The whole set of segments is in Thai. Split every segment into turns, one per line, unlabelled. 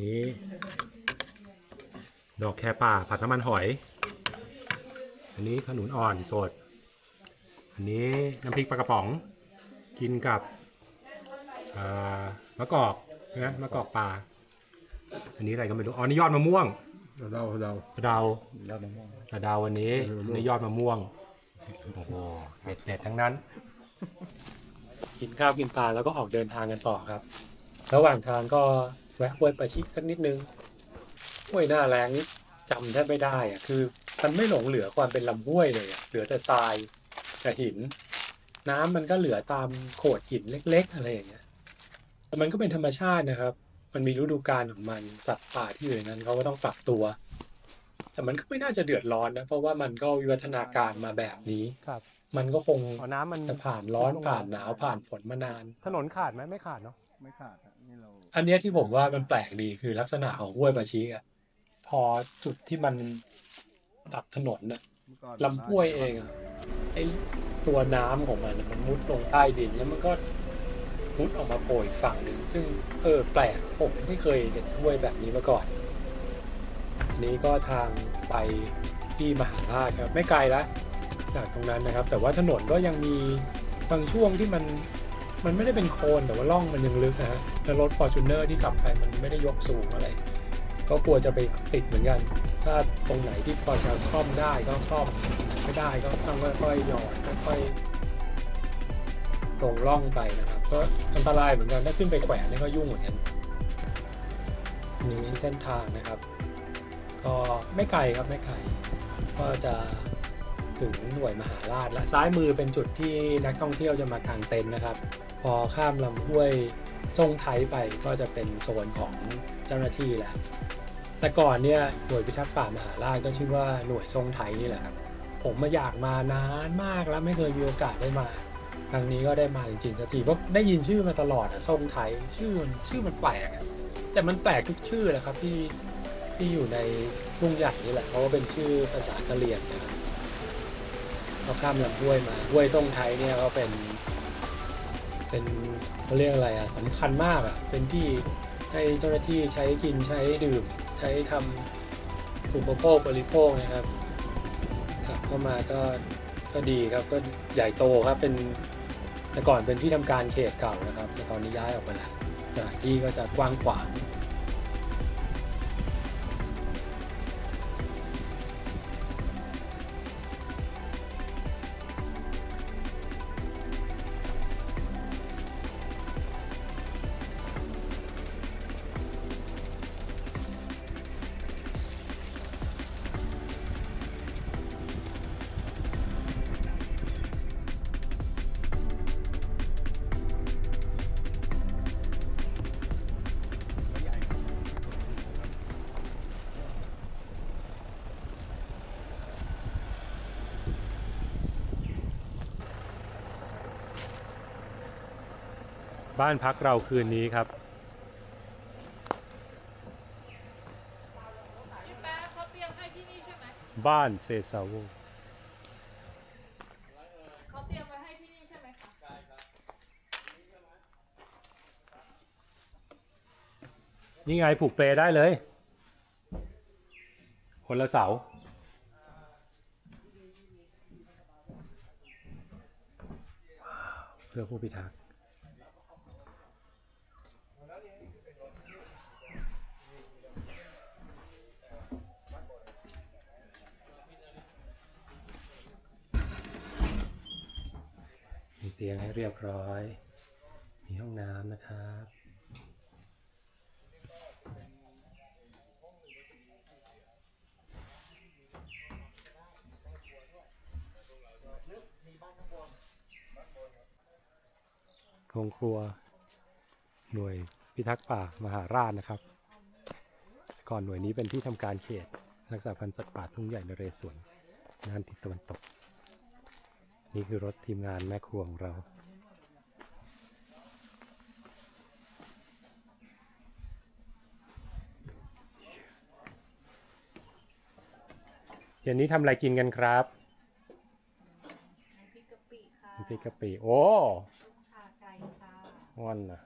นี่ ดอกแคป่าผัดน้ำมันหอย อันนี้ขนุนอ่อนสด อันนี้น้ำพริกปลากระป๋อง กินกับเอ่อมะกอกนะมะกอกปลา อันนี้อะไรก็ไม่รู้ อ๋อ นี่ยอดมะม่วง
เดาเดาก
ระเดา
ยอดมะม่วง
กระเดาวันนี้
เออ
อันนี่ยอดมะม่วง โอ้โหเด็ดเด็ดทั้งนั้น กินข้าวกินปลาแล้วก็ออกเดินทางกันต่อครับ ระหว่างทางก็ แวะห้วยประชิสักนิดนึงห้วยหน้าแรงนี่จำแทบไม่ได้อะคือมันไม่หลงเหลือความเป็นลำห้วยเลยอะเหลือแต่ทรายกับหิน น้ำมันก็เหลือตามโขดหินเล็ก ๆ อะไรอย่างเงี้ยแต่มันก็เป็นธรรมชาตินะครับ มันมีฤดูกาลของมันสัตว์ป่าที่อยู่ในนั้นเขาก็ต้องปรับตัว แต่มันก็ไม่น่าจะเดือดร้อนนะเพราะว่ามันก็วิวัฒนาการมาแบบนี้
ครับ
มันก็คง
อ๋อน้ำมัน
จะผ่านร้อนผ่านหนาวผ่านฝนมานาน
ถนนขาดไหมไม่ขาดเนาะ
ไม่ขาดอะนี่เรา
อันเนี้ยที่ผมว่ามันแปลกดีคือลักษณะของห้วยปะชีอะพอจุดที่มันตัดถนนน่ะ
เมื่อก่อน
ลำห้วยเองอะ ไอตัวน้ำของมันอะมันมุดลงใต้ดินแล้วมันก็มุดออกมาโผล่อีกฝั่งหนึ่งซึ่งเออแปลกผมไม่เคยเห็นห้วยแบบนี้มาก่อนอันนี้ก็ทางไปที่มหาราชครับ ไม่ไกลละ จากตรงนั้นนะครับ แต่ว่าถนนก็ยังมีบางช่วงที่มันมันไม่ได้เป็นโคลนแต่ว่าร่องมันยังลึกนะฮะแล้วรถฟอร์จูเนอร์ที่ขับไปมันไม่ได้ยกสูงอะไร ก็กลัวจะไปติดเหมือนกัน ถ้าตรงไหนที่พอจะคล่อมได้ก็คล่อมไม่ได้ก็ต้องค่อยๆหยอดค่อยๆตรงร่องไปนะครับ ก็อันตรายเหมือนกันถ้าขึ้นไปแขวนนี่ก็ยุ่งเหมือนกันนี่เส้นทางนะครับ ก็ไม่ไกลครับไม่ไกลก็จะ ถึงหน่วยมหาราชและซ้ายมือเป็นจุดที่นักท่องเที่ยวจะมากางเต็นท์นะครับ พอข้ามลำห้วยทรงไทยไปก็จะเป็นโซนของเจ้าหน้าที่แล้วแต่ก่อนเนี่ยหน่วยพิทักษ์ป่ามหาราชก็ชื่อว่าหน่วยทรงไทยนี่แหละครับผมมาอยากมานานมากแล้วไม่เคยมีโอกาสได้มาครั้งนี้ก็ได้มาจริงๆสักทีเพราะได้ยินชื่อมาตลอดอะทรงไทยชื่อมันชื่อมันแปลกแต่มันแปลกทุกชื่อแหละครับที่ที่อยู่ในทุ่งใหญ่นี่แหละเพราะว่าเป็นชื่อภาษากะเหรี่ยงนะครับ เราข้ามลำห้วยมาห้วยทรงไทยเนี่ยก็เป็น เป็นเขาเรียกอะไรอะสำคัญมากอะ เป็นที่ให้เจ้าหน้าที่ใช้กินใช้ดื่ม ใช้ทำอุปโภคบริโภคนะครับกลับเข้ามาก็ก็ดีครับก็ใหญ่โตครับเป็นแต่ก่อนเป็นที่ทำการเขตเก่านะครับ แต่ตอนนี้ย้ายออกไปแล้วสถานที่ก็จะกว้างขวาง บ้านพักเราคืนนี้ครับ
พี่แป๊ะเขาเตรียมให้ที่นี่ใช่ไหม
บ้านเซซาโว
เขาเตรียมไว้ให้ที่นี่ใช่ไหมคะ
นี่ไงผูกเปลได้เลย คนละเสาเพื่อผู้พิทักษ์ เตียงให้เรียบร้อย มีห้องน้ำนะครับ โรงครัว หน่วยพิทักษ์ป่ามหาราชนะครับ ก่อนหน่วยนี้เป็นที่ทำการเขต รักษาพันธุ์สัตว์ป่าทุ่งใหญ่นเรศวรงานทิศตะวันตก นี่คือรถทีมงานแม่ครัวของเรา เย็นนี้ทำอะไรกินกันครับ
น้ำพริกกะปิค่ะ
น้ำพริกกะปิ โอ้
ขาไก่ค่ะ
งอนนะ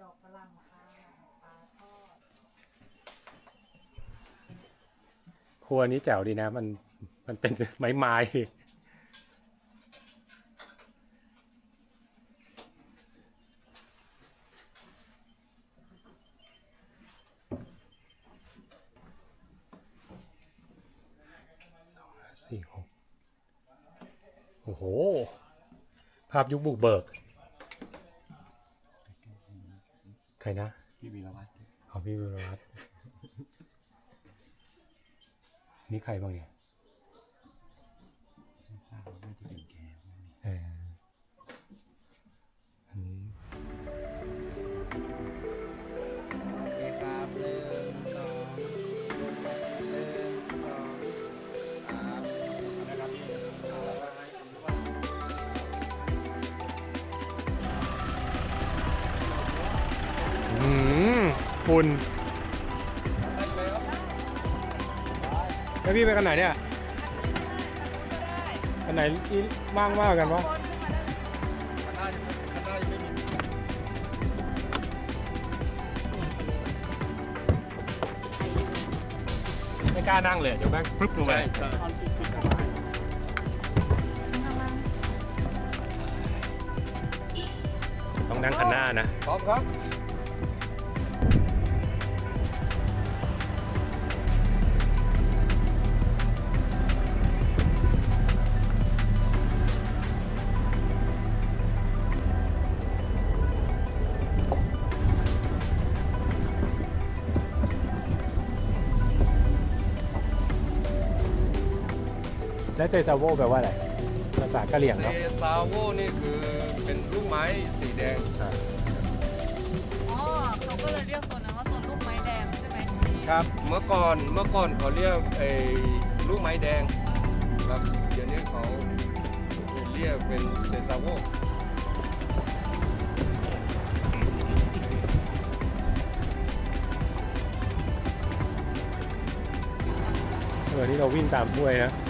ดอกกระหล่ำค่ะปลาทอด
รัวนี้แจ๋วดีนะ มัน มันเป็นไม้ไม้ สี่หกโอ้โห ภาพยุคบุกเบิก ใครนะ
พี่วีรวัตร
เอาพี่วิรวัตรนี่ใครบ้างเนี่ย คุณแล้วพี่ไปกันไหนเนี่ยกันไหนอีว่างมากกันวะ
ข้างหน้ายังข้างหน้ายังไม่มี
ไม่กล้านั่งเลยเดี๋ยวแม่งพรึบลงไป
ใช่ใช่
ต้องนั่งคันหน้านะ
พร้อมครับ
แล้วเซซาโวแปลว่าอะไรภาษากะเหรี่ยง
เซ
เนาะ
ซาโวนี่คือเป็นลูกไม้สีแดง
อ๋อเขาก็เลยเรียกโซนนั้นว่าโซนลูกไม้แดงใช่ไหม
ครับเมื่อก่อนเมื่อก่อนเขาเรียกไอ้ลูกไม้แดงครับเดี๋ยวนี้เขาเรียกเป็นเซซาโว
เออนี่เราวิ่งตามห้วยนะ
เพราะ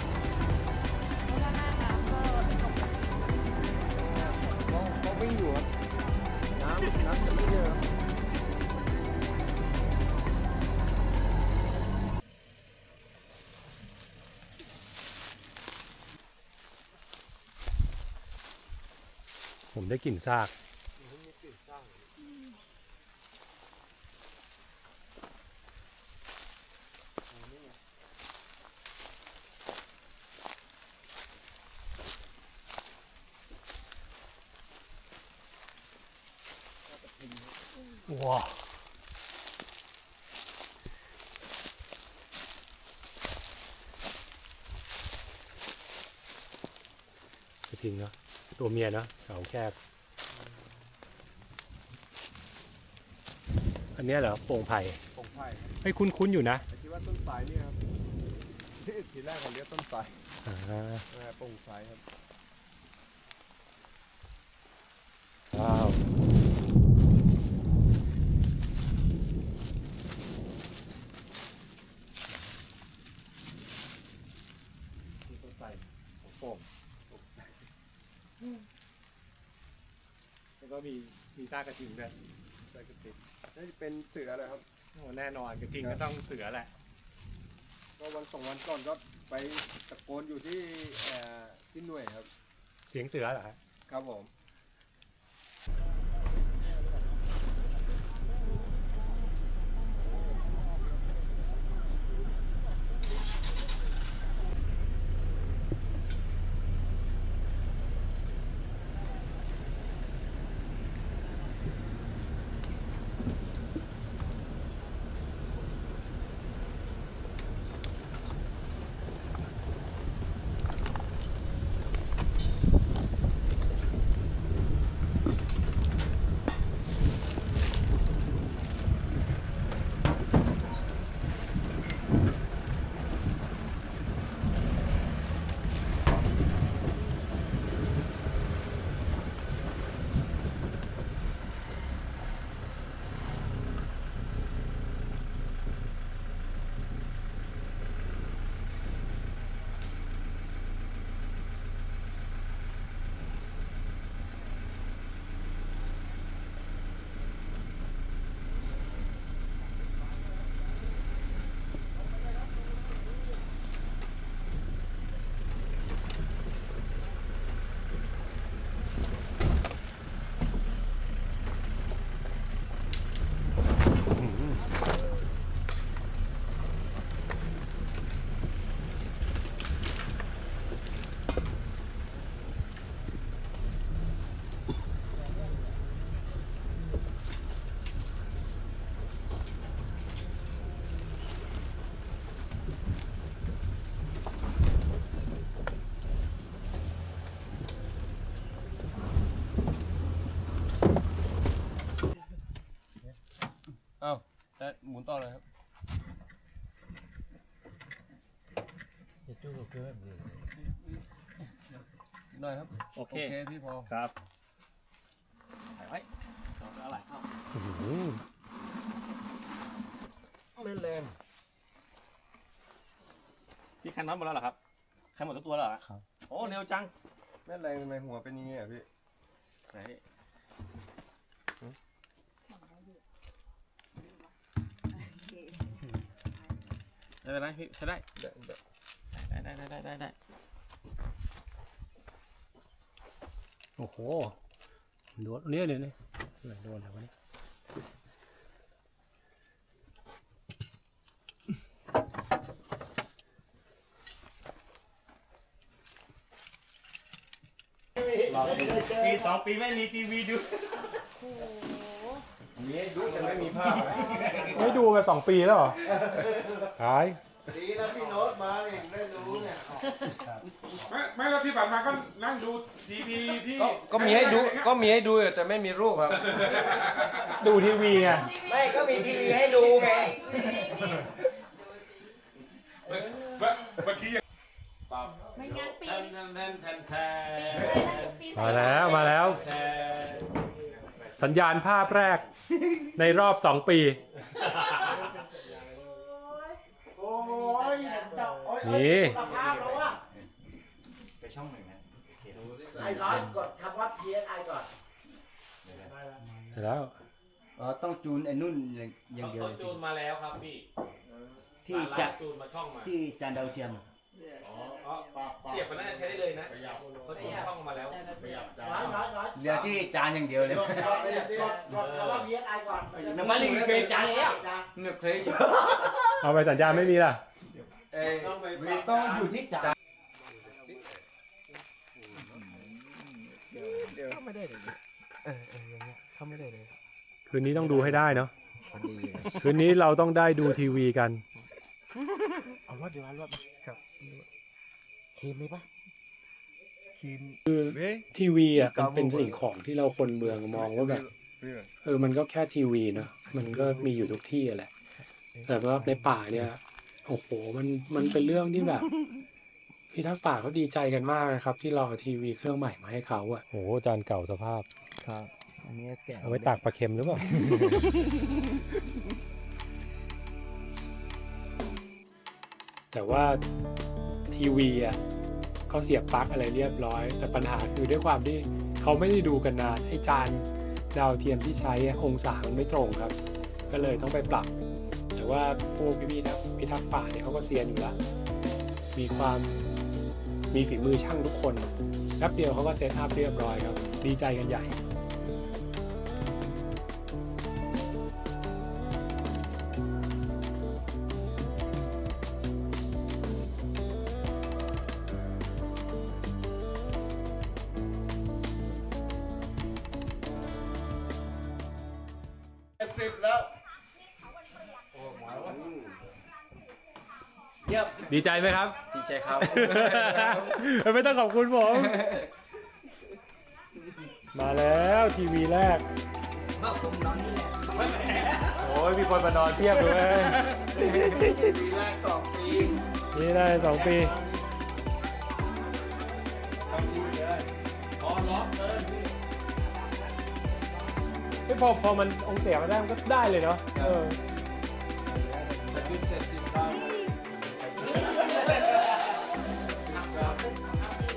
ได้
กลิ่นซากว้าวกระทิงเนาะ ตัวเมียเนาะเขาแคบ อันเนี้ยเหรอโป่งไผ่
ผงไผ่
ไม่คุ้นๆอยู่นะ
แต่คิดว่าต้นสายนี่ครับ ทีแรกเขาเรียกต้นสาย
อ่า
นะฮะโปร่งสายครับ
ว้าว
ที่ต้นสายของโป่ง
แล้ว ก็มีมีซากกระทิงด้วย
ใส่กระติกน่าจะเป็นเสือเลยครับ
โอ้แน่นอนกระทิงก็ต้องเสือแหละ
ก็วันสองวันก่อนก็ไปตะโกนอยู่ที่เอ่อที่หน่วยครับ
เสียงเสือเหรอฮะ
ครับผม
อ้าวแต่หมุนต่อเลยครับ
จะจู้กับเพื่อนเลย
ได้ครับ
โอเค
โอเคพี่พอ
ครับถ่ายไว้เราก็อะไรเข้า
ไม่แรง
พี่คันน็อตหมดแล้วเหรอครับคันหมดทุกตัวแล้วเหรอครับ โอ้ เร็วจัง
ไม่แรงทำไมหัวเป็นอย่างนี้อะพี่
ไหน ไม่เป็นไรพี่ใช้ได้
ได้ได้
ได้ได้ได้ได้ได้
โอ้โหโดนเนี่ยเนี่ยเนี่ยไหนโดนอะไรวะเนี่ย
ปีสองปีไม่มีทีวีดู
มีให้ดูแต่ ไม่มีภาพ
ไม่ดูกันสองปีแล้วเหรอหาย
ดีนะพี่โน้ตมาเนี่ยได้รู้เนี่ย
ไม่ไม่แล้วที่ผ่านมาก็นั่งดูทีวีที่
ก็ก็มีให้ดูก็มีให้ดูอยู่แต่ไม่มีรูปครับ
ดูทีวีไง
ไม่ก็มีทีวีให้ดูไง
เมื่อกี้
ไม่งั้นปี
แทนแทนแทนแทน
ปี
มาแล้วมาแล้ว
แทน
สัญญาณภาพแรกในรอบสองปี
โอ้ยจะโอ้ย
นี่
คุณภาพแล้วว่ะ
ไปช่องหนึ่งนะ
ไอ้ร้อยกดคำว่า PSI ก่อน
แล้ว
อ๋อต้องจูนไอ้นุ่นอย่างอย่างเดียว
เขา
เลย
จูนมาแล้วครับพี่
ที่
ร้า
จะ
นจูนมาช่องมา
ที่จานดาวเทียมอะ
อ๋อเสียบมันน่าจะใช้ได้เลยนะเขาจูนช่องมาแล้ว
ร้อยร้อยร้อย
เหลือที่จานอย่างเดียวเลย
กดกดกดกดคำว่า PSI ก่อน
น้ำมันลิงเป็นจานแล้ว
เนื้อเพลง
เอาไปสัญญาณไม่มีล่ะ
เอ้ย
ต้องอยู่ที่จาน
คืนนี้ต้องดูให้ได้เนาะคืนนี้เราต้องได้ดูทีวีกัน
เอารวดเดียวรวดครับ ทีมไหมปะ
ทีวีอะมันเป็นสิ่งของที่เราคนเมืองมองว่าแบบ เออ มันก็แค่ทีวีเนอะมันก็มีอยู่ทุกที่อะแหละ แต่ว่าในป่าเนี่ย โอ้โห มัน มันเป็นเรื่องที่แบบ พี่ทักษ์ป่าเขาดีใจกันมากนะครับ ที่เราเอาทีวีเครื่องใหม่มาให้เขาอะโอ้จานเก่าสภาพ
ครับ อันนี้แกะ
เอาไว้ตากปลาเค็มหรือเปล่า แต่ว่าทีวีอะก็เสียบปลั๊กอะไรเรียบร้อย แต่ปัญหาคือด้วยความที่เขาไม่ได้ดูกันนานไอ้จานดาวเทียมที่ใช้องศามันไม่ตรงครับ ก็เลยต้องไปปรับ แต่ว่าพวกพี่ๆทักพิทักษ์ป่าเนี่ยเขาก็เซียนอยู่ล้วมีความมีฝีมือช่างทุกคนแป๊บเดียวเขาก็เซตอัพเรียบร้อยครับ ดีใจกันใหญ่
สิบแล้ว
เยี่ยม
ดีใจไหมครับ
ดีใจครับ
ไม่ต้องขอบคุณผม มาแล้วทีวีแรก โอ้ยมีคนมานอนเทียบเลย
ปีแรกสองปี
นี่ได้สองปี ไม่พอพอมันองเสียมาได้มันก็ได้เลยเนาะเออ
ขึ้นเจ็ดสิบได้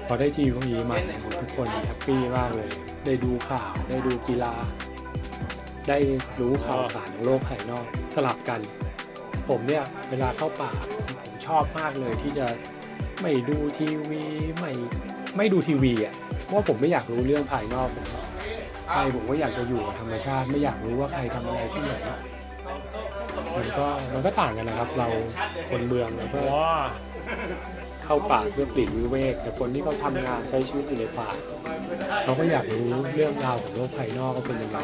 พอได้ทีวีใหม่ทุกคนแฮปปี้มากเลย ได้ดูข่าวได้ดูกีฬา ได้รู้ข่าวสารของโลกภายนอกสลับกัน ผมเนี่ยเวลาเข้าป่าผมชอบมากเลยที่จะไม่ดูทีวีไม่ไม่ดูทีวีอะเพราะว่าผมไม่อยากรู้เรื่องภายนอกผม ใครผมก็อยากจะอยู่กับธรรมชาติ ไม่อยากรู้ว่าใครทำอะไรที่ไหนมันก็มันก็ต่างกันนะครับ เราคนเมืองแล้วก็เข้าป่าเพื่อปลีกวิเวกแต่คนที่เขาทำงานใช้ชีวิตอยู่ในป่าเขาก็อยากรู้เรื่องราวของโลกภายนอกเขาเป็นยังไง